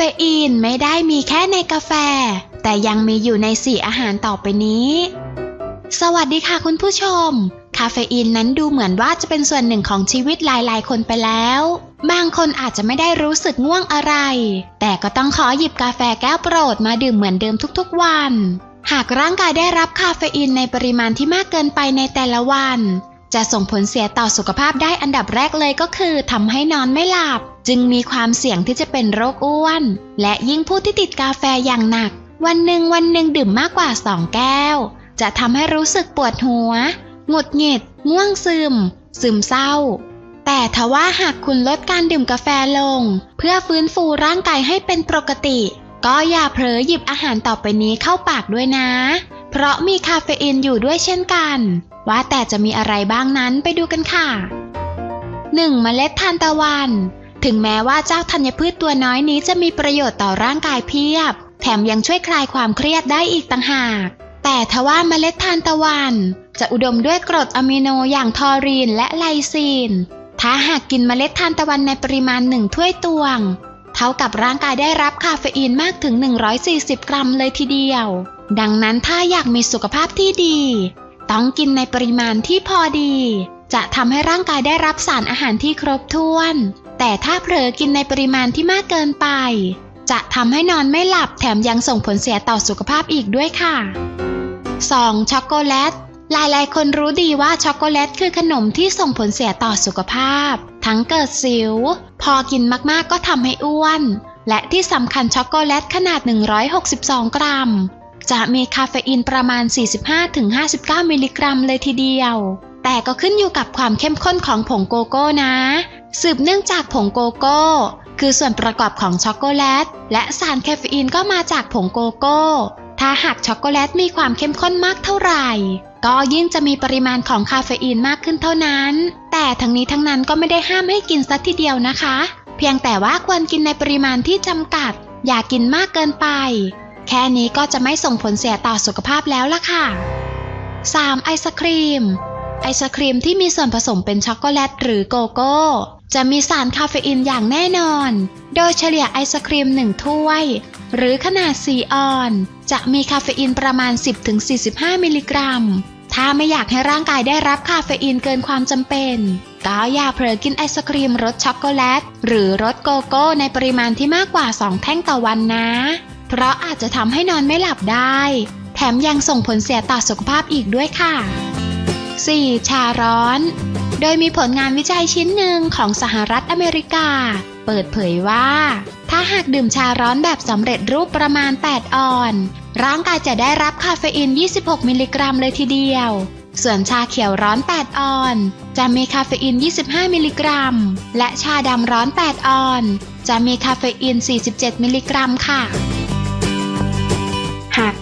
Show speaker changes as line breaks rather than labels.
เฟอีนไม่ได้มีแค่ในกาแฟ แต่ยังมีอยู่ในสี่อาหารต่อไปนี้ สวัสดีค่ะคุณผู้ชม คาเฟอีนนั้นดูเหมือนว่าจะเป็นส่วนหนึ่งของชีวิตหลายๆ คนไปแล้ว บางคนอาจจะไม่ได้รู้สึกง่วงอะไร แต่ก็ต้องขอหยิบกาแฟแก้วโปรดมาดื่มเหมือนเดิมทุกๆวัน หากร่างกายได้รับคาเฟอีนในปริมาณที่มากเกินไปในแต่ละวัน จะส่งผลเสียต่อสุขภาพได้อันดับแรกเลยก็คือทำให้นอนไม่หลับ จึงมีความเสี่ยงที่จะเป็นโรคอ้วน และยิ่งผู้ที่ติดกาแฟอย่างหนัก วันหนึ่งวันหนึ่งดื่มมากกว่า2แก้ว จะทำให้รู้สึกปวดหัว หงุดหงิด ง่วงซึม ซึมเศร้า แต่ทว่าหากคุณลดการดื่มกาแฟลง เพื่อฟื้นฟูร่างกายให้เป็นปกติ ก็อย่าเผลอหยิบอาหารต่อไปนี้เข้าปากด้วยนะ เพราะมีคาเฟอีนอยู่ด้วยเช่นกัน ว่าแต่จะมีอะไรบ้างนั้นไปดูกันค่ะ 1. เมล็ดทานตะวัน ถึงแม้ว่าเจ้าธัญพืชตัวน้อยนี้จะมีประโยชน์ต่อร่างกายเพียบ แถมยังช่วยคลายความเครียดได้อีกต่างหาก แต่ทว่าเมล็ดทานตะวัน จะอุดมด้วยกรดอะมิโนอย่างทอรีนและไลซีน ถ้าหากกินเมล็ดทานตะวันในปริมาณหนึ่งถ้วยตวง เท่ากับร่างกายได้รับคาเฟอีนมากถึง 140 กรัมเลยทีเดียว ดังนั้นถ้าอยากมีสุขภาพที่ดี ต้องกินในปริมาณที่พอดี จะทำให้ร่างกายได้รับสารอาหารที่ครบถ้วน แต่ถ้าเผลอกินในปริมาณที่มากเกินไป จะทำให้นอนไม่หลับแถมยังส่งผลเสียต่อสุขภาพอีกด้วยค่ะ 2. ช็อกโกแลตหลายๆ คนรู้ดีว่าช็อกโกแลตคือขนมที่ส่งผลเสียต่อสุขภาพ ทั้งเกิดสิว พอกินมากๆก็ทำให้อ้วน และที่สำคัญช็อกโกแลตขนาด 162 กรัม จะมีคาเฟอีนประมาณ 45-59 มิลลิกรัมเลยทีเดียว แต่ก็ขึ้นอยู่กับความเข้มข้นของผงโกโก้นะ สืบเนื่องจากผงโกโก้ คือส่วนประกอบของช็อกโกแลต และสารคาเฟอีนก็มาจากผงโกโก้ ถ้าหากช็อกโกแลตมีความเข้มข้นมากเท่าไหร่ ก็ยิ่งจะมีปริมาณของคาเฟอีนมากขึ้นเท่านั้น แต่ทั้งนี้ทั้งนั้นก็ไม่ได้ห้ามให้กินสักทีเดียวนะคะ เพียงแต่ว่าควรกินในปริมาณที่จำกัด อย่ากกินมากเกินไป แค่นี้ก็จะไม่ส่งผลเสียต่อสุขภาพแล้วล่ะค่ะ 3. ไอศครีม ไอศครีมที่มีส่วนผสมเป็นช็อกโกแลตหรือโกโก้ จะมีสารคาเฟอีนอย่างแน่นอน โดยเฉลี่ยไอศครีม 1 ถ้วย หรือขนาด 4 ออน จะมีคาเฟอีนประมาณ 10-45 มิลลิกรัม ถ้าไม่อยากให้ร่างกายได้รับคาเฟอีนเกินความจำเป็นก็อย่าเผลอกินไอศครีมรสช็อกโกแลต หรือรสโกโก้ในปริมาณที่มากกว่า 2 แท่งต่อวันนะ เพราะอาจจะทำให้นอนไม่หลับได้ แถมยังส่งผลเสียต่อสุขภาพอีกด้วยค่ะ 4. ชาร้อน โดยมีผลงานวิจัยชิ้นหนึ่งของสหรัฐอเมริกา เปิดเผยว่า ถ้าหากดื่มชาร้อนแบบสำเร็จรูปประมาณ 8 ออน ร่างกายจะได้รับคาเฟอีน 26 มิลลิกรัมเลยทีเดียว ส่วนชาเขียวร้อน 8 ออน จะมีคาเฟอีน 25 มิลลิกรัม และชาดำร้อน 8 ออน จะมีคาเฟอีน 47 มิลลิกรัมค่ะ